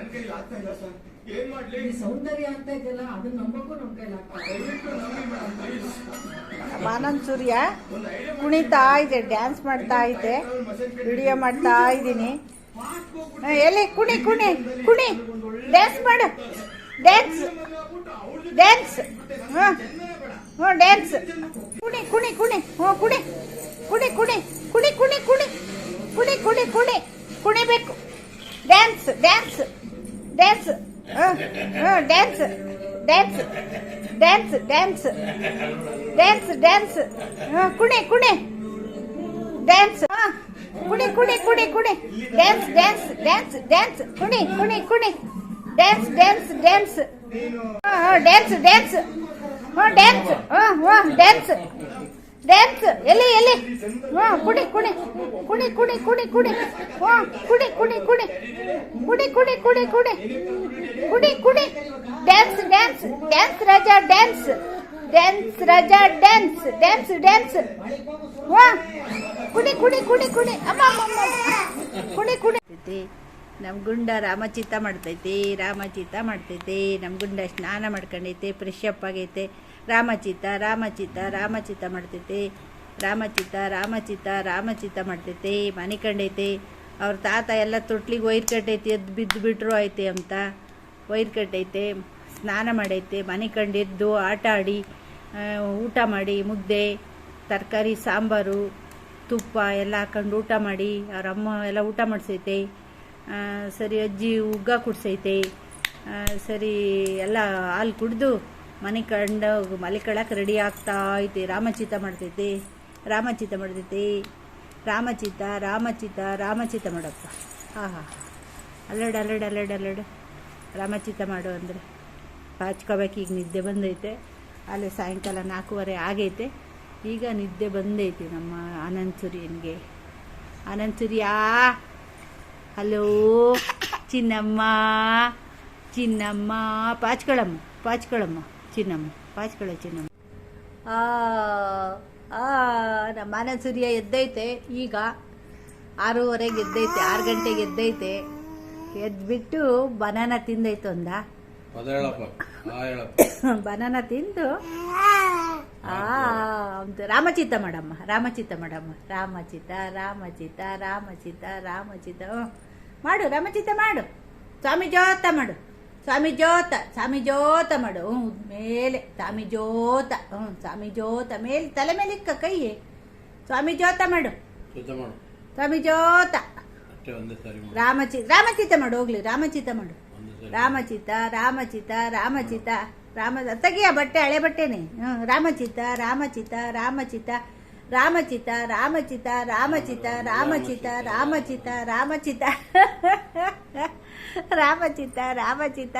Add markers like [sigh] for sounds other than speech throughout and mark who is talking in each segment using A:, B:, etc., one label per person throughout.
A: ನನ್ ಕೈಲಿ ಆಗ್ತಾ ಇಲ್ಲ ಸರ್. ಏನ್ ಮಾಡ್ಲಿ?
B: ಈ ಸೌಂದರ್ಯ ಅಂತ ಇದೆಯಲ್ಲ ಅದನ್ನ ನಂಬಕ್ಕೂ ನಮ್ ಕೈಲಿ ಆಗ್ತಾ ಇಲ್ಲ.
A: ದಯವಿಟ್ಟು ನಂಬಿ ಮೇಡಮ್ ಪ್ಲೀಸ್
C: ಆನಂದ್ ಸೂರ್ಯ
A: ಒಂದು ಐಡಿಯಾ
C: ಕುಣಿತಾ ಇದೆ ಡ್ಯಾನ್ಸ್ ಮಾಡ್ತಾ ಇದೆ ವಿಡಿಯೋ ಮಾಡ್ತಾ ಇದ್ದೀನಿ. ಹಾ, ಎಲ್ಲಿ? ಕುಣಿ ಕುಣಿ ಕುಣಿ. ಡ್ಯಾನ್ಸ್ ಮಾಡು. ಡ್ಯಾನ್ಸ್ ಡ್ಯಾನ್ಸ್ ಹ್ಞೂ ಹ್ಞೂ ಡ್ಯಾನ್ಸ್ ಕುಣಿ ಕುಣಿ ಕುಣಿ. ಹ್ಞೂ ಕುಣಿ. ಕುಣಿ ಕುಣಿ. ಕುಣಿ ಕುಣಿ ಕುಣಿ. ಕುಣಿ ಕುಣಿ ಕುಣಿ. ಕುಣಿಬೇಕು. ಡ್ಯಾನ್ಸ್ ಡ್ಯಾನ್ಸ್ ಡ್ಯಾನ್ಸ್ ಹಾಂ ಹಾಂ dance dance dance dance dance dance ಹಾಂ ಕುಣಿ ಕುಣಿ ಡ್ಯಾನ್ಸ್ ಹಾಂ ಕುಣಿ ಕುಣಿ ಕುಣಿ ಕುಣಿ ಡ್ಯಾನ್ಸ್ ಡ್ಯಾನ್ಸ್ ಡ್ಯಾನ್ಸ್ ಡ್ಯಾನ್ಸ್ ಕುಣಿ ಕುಣಿ ಕುಣಿ ಡ್ಯಾನ್ಸ್ ಡ್ಯಾನ್ಸ್ ಡ್ಯಾನ್ಸ್ ಹಾಂ ಡ್ಯಾನ್ಸ್ ಡ್ಯಾನ್ಸ್ ಹಾಂ ಡ್ಯಾನ್ಸ್ ಹಾಂ ಹಾಂ ಡ್ಯಾನ್ಸ್ ಡ್ಯಾನ್ಸ್ ಎಲ್ಲಿ ಎಲ್ಲಿ? ಹಾ, ಕುಡಿ ಕುಡಿ. ಕುಡಿ ಕುಡಿ ಕುಡಿ ಕುಡಿ. ಹಾ, ಕುಡಿ ಕುಡಿ ಕುಡಿ. ಕುಡಿ ಕುಡಿ ಕುಡಿ ಕುಡಿ. ಕುಡಿ ಕುಡಿ. Dance dance dance Raja dance dance Raja dance dance dance ಹಾ. ಕುಡಿ ಕುಡಿ ಕುಡಿ ಕುಡಿ. ಅಮ್ಮ ಅಮ್ಮ. ಕುಡಿ ಕುಡಿ. ನಮ್ಮ ಗುಂಡ ರಾಮಚಿತ್ತ ಮಾಡ್ತೈತಿ ರಾಮಚಿತ್ತ ಮಾಡ್ತೈತಿ. ನಮ್ಮ ಗುಂಡ ಸ್ನಾನ ಮಾಡ್ಕೊಂಡೈತೆ, ಫ್ರೆಶ್ ಅಪ್ ಆಗೈತೆ. ರಾಮಚಿತ್ತ ರಾಮಚಿತ್ತ ರಾಮಚಿತ್ತ ಮಾಡ್ತೈತಿ. ರಾಮಚಿತ್ತ ರಾಮಚಿತ್ತ ರಾಮಚಿತ್ತ ಮಾಡ್ತೈತಿ. ಮನೆ ಕಂಡೈತಿ. ಅವ್ರ ತಾತ ಎಲ್ಲ ತೊಟ್ಲಿಗೆ ವೈರ್ ಕಟ್ಟೈತಿ ಎದ್ದು ಬಿದ್ದು ಬಿಟ್ಟರು ಐತೆ ಅಂತ. ವೈರ್ ಕಟ್ಟೈತೆ ಸ್ನಾನ ಮಾಡೈತೆ. ಮನೆ ಕಂಡೆದ್ದು ಆಟ ಆಡಿ ಊಟ ಮಾಡಿ ಮುದ್ದೆ ತರಕಾರಿ, ಸಾಂಬಾರು, ತುಪ್ಪ ಎಲ್ಲ ಹಾಕೊಂಡು ಊಟ ಮಾಡಿ, ಅವ್ರ ಅಮ್ಮ ಎಲ್ಲ ಊಟ ಮಾಡಿಸೈತೆ. ಸರಿ ಅಜ್ಜಿ ಉಗ್ಗ ಕುಡ್ಸೈತೆ. ಸರಿ ಎಲ್ಲ ಹಾಲು ಕುಡ್ದು ಮನೆ ಕಂಡ ಮಲೆ ಕಳಕ್ಕೆ ರೆಡಿ ಆಗ್ತಾ ಐತೆ. ರಾಮಚಿತ ಮಾಡ್ತೈತೆ. ರಾಮಚಿತ ಮಾಡ್ತೈತೆ. ರಾಮಚಿತ ರಾಮಚಿತ ರಾಮಚಿತ ಮಾಡಪ್ಪ. ಹಾಂ ಹಾಂ ಅಲ್ಲಡ ಅಲ್ಲಡ ಅಲ್ಲಡ ಅಲ್ಲಡ. ರಾಮಚಿತ ಮಾಡು ಅಂದರೆ ಪಾಚ್ಕೋಬೇಕು. ಈಗ ನಿದ್ದೆ ಬಂದೈತೆ. ಅಲ್ಲಿ ಸಾಯಂಕಾಲ ನಾಲ್ಕೂವರೆ ಆಗೈತೆ. ಈಗ ನಿದ್ದೆ ಬಂದೈತಿ ನಮ್ಮ ಆನಂದ್ ಸುರಿಯನ್ಗೆ ಆನಂದ್ ಸೂರ್ಯ ಹಲೋ ಚಿನ್ನಮ್ಮ ಚಿನ್ನಮ್ಮ ಪಾಚ್ಕೊಳಮ್ಮ ಪಾಚ್ಕೊಳಮ್ಮ ಚಿನ್ನಮ್ಮ ಪಾಚ್ಕೊಳ ಚಿನ್ನಮ್ಮ. ಆ ಆ ನಮ್ಮ ಆನಂದ್ ಸೂರ್ಯ ಎದ್ದೈತೆ ಈಗ ಆರೂವರೆಗೆ ಎದ್ದೈತೆ ಆರು ಗಂಟೆಗೆ ಎದ್ದೈತೆ. ಎದ್ಬಿಟ್ಟು ಬನಾನ ತಿಂದೈತೆ ಒಂದ
D: ಆ ಹೇಳಪ್ಪ. [coughs]
C: ಬನಾನ ತಿಂದು ರಾಮಚಿತ ಮೇಡಮ್ಮ ರಾಮಚಿತ ಮೇಡಮ್ಮ. ರಾಮಚಿತ ರಾಮಚಿತ ರಾಮಚಿತ ರಾಮಚಿತ ಮಾಡು ರಾಮಚಿತ ಮಾಡು. ಸ್ವಾಮಿ ಜ್ಯೋತ ಮಾಡು. ಸ್ವಾಮಿ ಜ್ಯೋತ ಸ್ವಾಮಿ ಜ್ಯೋತ ಮಾಡು. ಹ್ಞೂ ಮೇಲೆ ಸ್ವಾಮಿ ಜ್ಯೋತ. ಹ್ಞೂ ಸ್ವಾಮಿ ಜ್ಯೋತ ಮೇಲೆ ತಲೆ ಮೇಲೆ ಇಕ್ಕ ಕೈ ಸ್ವಾಮಿ ಜ್ಯೋತ ಮಾಡು. ಸ್ವಾಮಿ
D: ಜ್ಯೋತ. ರಾಮಚಿ ರಾಮಚಿತ ಮಾಡು
C: ಹೋಗ್ಲಿ ರಾಮಚಿತ ಮಾಡು. ರಾಮಚಿತ ರಾಮಚಿತ ರಾಮಚಿತ ರಾಮ ತೆಗಿಯ ಬಟ್ಟೆ ಹಳೆ ಬಟ್ಟೆನೆ ಹ್ಞೂ ರಾಮಚಿತ್ತ ರಾಮಚಿತ್ತ ರಾಮಚಿತ್ತ ರಾಮಚಿತ್ತ ರಾಮಚಿತ ರಾಮಚಿತ್ತ ರಾಮಚಿತ ರಾಮಚಿತ ರಾಮಚಿತ ರಾಮಚಿತ್ತ ರಾಮಚಿತ್ತ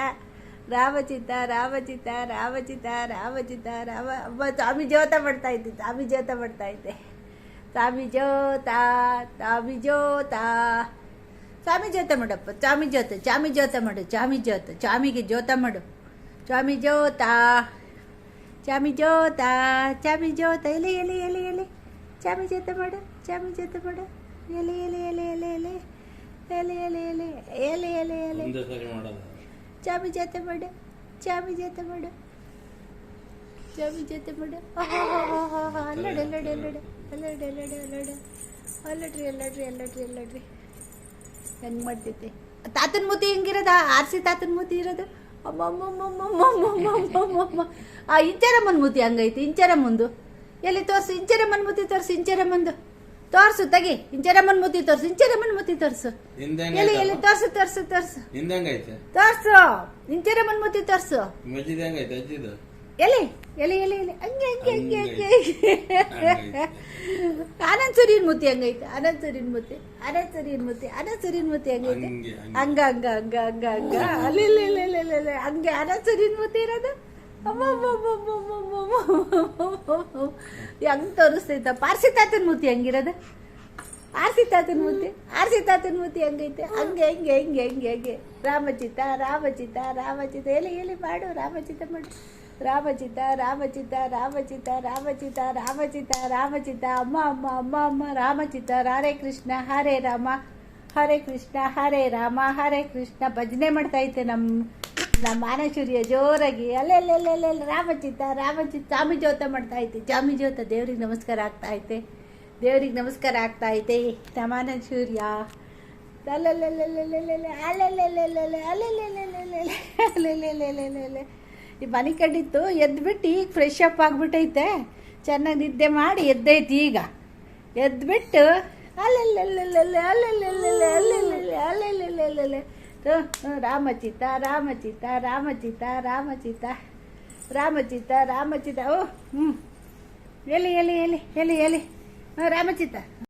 C: ರಾಮಚಿತ್ತ ರಾಮಚಿತ ರಾಮಚಿತ ರಾಮಚಿತ ರಾಮ ಅಮ್ಮ ಸ್ವಾಮಿ ಜೋತ ಮಾಡ್ತಾ ಇದ್ದೆ ಸ್ವಾಮಿ ಜೋತ ಮಾಡ್ತಾ ಇದ್ದೆ ಸ್ವಾಮಿ ಜೋತ ಸ್ವಾಮಿ ಜೋತ ಸ್ವಾಮಿ ಜೋತ ಮಾಡಪ್ಪ ಸ್ವಾಮಿ ಜೋತ ಚಾಮಿ ಜೋತ ಮಾಡು ಚಾಮಿ ಜೋತ ಚಾಮಿಗೆ ಜೋತ ಮಾಡು ಸ್ವಾಮಿ ಜೋತ ಚಾಮಿ ಜೋತ ಚಾಮಿ ಜೋತ ಎಲೆ ಎಲೆ ಎಲೆ ಎಲೆ ಚಾಮಿ ಜೋತ ಮಾಡು ಚಾಮಿ ಜೋತ ಮಾಡು ಎಲೆ ಎಲೆ ಎಲೆ ಎಲೆ ಎಲೆ ಎಲೆ ಎಲೆ ಎಲೆ ಎಲೆ ಎಲೆ ಎಲೆ ಚಾಮಿ ಜೊತೆ ಮಾಡು ಚಾಮಿ ಜೊತೆ ಮಾಡು ಚಾಮಿ ಜೊತೆ ಮಾಡು ಅಲ್ಲಡೆ ಅಲ್ಲಡೆ ಅಲ್ಲಡೆ ಅಲ್ಲಡೆ ಅಲ್ಲಡೆ ಅಲ್ಲಡೆ ಅಲ್ಲಡ್ರಿ ಅಲ್ಲಡ್ರಿ ಅಲ್ಲಡ್ರಿ ಅಲ್ಲಡ್ರಿ. ಹೆಂಗ್ ಮಾಡ್ತೈತೆ? ತಾತನ ಮೂತಿ ಹೆಂಗಿರೋದ? ಆರ್ಸಿ ತಾತನ ಮೂತಿ ಇರೋದು? ಆ ಇಂಚರಮ್ಮನ ಮೂತಿ ಹಂಗೈತಿ ಇಂಚರಮ್ಮಂದು ಎಲ್ಲಿ ತೋರ್ಸು ಇಂಚರಮ್ಮನ ಮೂತಿ ತೋರ್ಸು ಇಂಚರಮ್ಮಂದು ತೋರ್ಸು ತಗಿ. ಇಂಚರಮ್ಮನ ಮೂತಿ ತೋರ್ಸು ಇಂಚರಮ್ಮನ ಮೂತಿ ತೋರ್ಸು. ಎಲ್ಲಿ ಎಲ್ಲಿ ತೋರ್ಸು ತೋರ್ಸು ತೋರ್ಸು. ತೋರ್ಸು. ಇಂಚರ ಮೂತಿ ತೋರ್ಸು. ಎಲೆ ಎಲೆ ಎಲೆ ಎಲೆ. ಹಂಗೆ ಹಂಗೆ ಹಂಗೆ ಹಂಗೆ ಆನಂದ್ ಸೂರ್ಯನ ಮೂತಿ ಹಂಗೈತೆ? ಆನಂದ್ ಸೂರ್ಯನ ಮೂತಿ ಆನಂದ್ ಸೂರ್ಯನ ಮೂತಿ ಆನಂದ್ ಸೂರ್ಯನ ಮೂತಿ ಹಂಗೈತೆ?
D: ಹಂಗ ಹಂಗ.
C: ಹಂಗ ಹಂಗ ಹಂಗ ಅಲ್ಲಿ ಇಲ್ಲ ಹಂಗೆ ಆನಂದ್ ಸೂರ್ಯನ ಮೂತಿ ಇರೋದು? ಹೆಂಗ್ ತೋರಿಸ್ತೈತ? ಪಾರ್ಸಿ ತಾತನ ಮೂತಿ ಹಂಗಿರೋದು? ಆರ್ಸಿ ತಾತನ ಮೂತಿ ಆರ್ಸಿ ತಾತನ ಮೂತಿ ಹಂಗೈತೆ? ಹಂಗೆ ಹಂಗೆ ಹಂಗೆ ಹಂಗೆ ಹಂಗೆ. ರಾಮಚಿತ ರಾಮಚಿತ ರಾಮಚಿತ. ಎಲ್ಲಿ ಎಲ್ಲಿ ಮಾಡು ರಾಮಚಿತ ಮಾಡು. ರಾಮಚಿತ್ತ ರಾಮಚಿತ್ತ ರಾಮಚಿತ್ತ ರಾಮಚಿತ್ತ ರಾಮಚಿತ್ತ ರಾಮಚಿತ್ತ ಅಮ್ಮ ಅಮ್ಮ ಅಮ್ಮ ಅಮ್ಮ ರಾಮಚಿತ್ತ ರಾರೇ ಕೃಷ್ಣ ಹರೇ ರಾಮ ಹರೇ ಕೃಷ್ಣ ಹರೇ ರಾಮ ಹರೇ ಕೃಷ್ಣ ಭಜನೆ ಮಾಡ್ತಾ ಐತೆ ನಮ್ಮ ನಮ್ಮ ಮಾನಸೂರ್ಯ ಜೋರಾಗಿ. ಅಲ್ಲೆಲ್ಲೆಲ್ಲೆಲ್ಲ ರಾಮಚಿತ್ತ ರಾಮಚಿತ್ತ ಜಾಮಿ ಜೋತ ಮಾಡ್ತಾ ಐತೆ ಜಾಮಿ ಜೋತ ದೇವ್ರಿಗೆ ನಮಸ್ಕಾರ ಆಗ್ತಾ ಐತೆ ದೇವ್ರಿಗೆ ನಮಸ್ಕಾರ ಆಗ್ತಾ ಐತೆ ನಮ್ಮ ಮಾನಸೂರ್ಯ. ಅಲ್ಲೆಲ್ಲೆಲ್ಲೆಲ್ಲೆಲ್ಲೆಲ್ಲೆ ಅಲ್ಲೆಲ್ಲೆಲ್ಲೆಲ್ಲೆಲ್ಲೆ ಅಲ್ಲೆಲ್ಲೆಲ್ಲೆಲ್ಲೆಲ್ಲೆ ಅಲ್ಲೆಲ್ಲೆಲ್ಲೆಲ್ಲೆಲ್ಲೆ ಈ ಮನೆ ಕಟ್ಟಿತ್ತು ಎದ್ಬಿಟ್ಟು ಈಗ ಫ್ರೆಶ್ ಅಪ್ ಆಗ್ಬಿಟ್ಟೈತೆ. ಚೆನ್ನಾಗಿ ನಿದ್ದೆ ಮಾಡಿ ಎದ್ದೈತಿ ಈಗ. ಎದ್ಬಿಟ್ಟು ಅಲ್ಲೆಲ್ಲೆಲ್ಲೆಲ್ಲೆ, ಅಲ್ಲೆಲ್ಲೆಲ್ಲೆ ಅಲ್ಲೆಲ್ಲೆಲ್ಲೆಲ್ಲೆ ರಾಮಚಿತ ರಾಮಚಿತ ರಾಮಚಿತ ರಾಮಚಿತ ರಾಮಚಿತ ರಾಮಚಿತ ಓ ಹ್ಞೂ ಎಲ್ಲಿ ಎಲ್ಲಿ ಎಲ್ಲಿ ಎಲ್ಲಿ ಎಲ್ಲಿ? ಹಾಂ, ರಾಮಚಿತ್ತ.